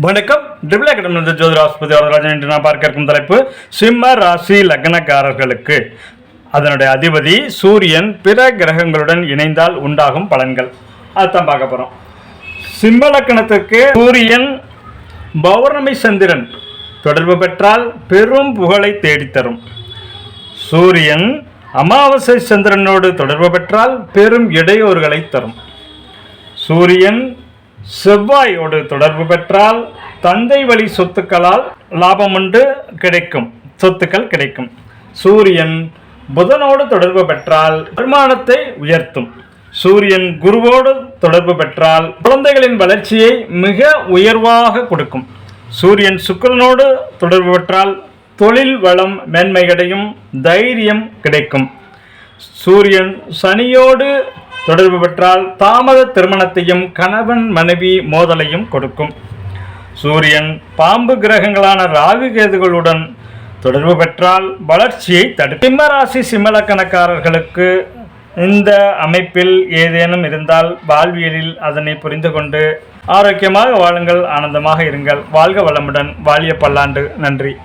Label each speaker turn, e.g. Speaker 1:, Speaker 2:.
Speaker 1: வணக்கம். டிபிள் அகாடமி ஜோதிட ஆஸ்பதி வரதராஜன் என்று நான் பார்க்க இருக்கும் தலைப்பு சிம்ம ராசி லக்னக்காரர்களுக்கு. அதனுடைய அதிபதி சூரியன் பிற கிரகங்களுடன் இணைந்தால் உண்டாகும் பலன்கள். அதுதான் பார்க்க போகிறோம் சிம்ம லக்கணத்துக்கு சூரியன் பௌர்ணமி சந்திரன் தொடர்பு பெற்றால் பெரும் புகழை தேடித்தரும். சூரியன் அமாவாசை சந்திரனோடு தொடர்பு பெற்றால் பெரும் இடையூறுகளை தரும். சூரியன் செவ்வாயோடு தொடர்பு பெற்றால் தந்தை வழி சொத்துக்களால் லாபம் உண்டு கிடைக்கும். சொத்துக்கள் கிடைக்கும். சூரியன் புதனோடு தொடர்பு பெற்றால் வருமானத்தை உயர்த்தும். சூரியன் குருவோடு தொடர்பு பெற்றால் குழந்தைகளின் வளர்ச்சியை மிக உயர்வாக கொடுக்கும். சூரியன் சுக்கிரனோடு தொடர்பு பெற்றால் தொழில் வளம் மேன்மை கிடையும் தைரியம் கிடைக்கும். சூரியன் சனியோடு தொடர்பு பெற்றால் தாமத திருமணத்தையும் கணவன் மனைவி மோதலையும் கொடுக்கும். சூரியன் பாம்பு கிரகங்களான ராகு கேதுகளுடன் தொடர்பு பெற்றால் வளர்ச்சியை தடுக்கும். ராசி சிம்மலக்கணக்காரர்களுக்கு இந்த அமைப்பில் ஏதேனும் இருந்தால் வாழ்வியலில் அதனை புரிந்து கொண்டு ஆரோக்கியமாக வாழுங்கள் ஆனந்தமாக இருங்கள். வாழ்க வளமுடன். வாழிய பல்லாண்டு. நன்றி.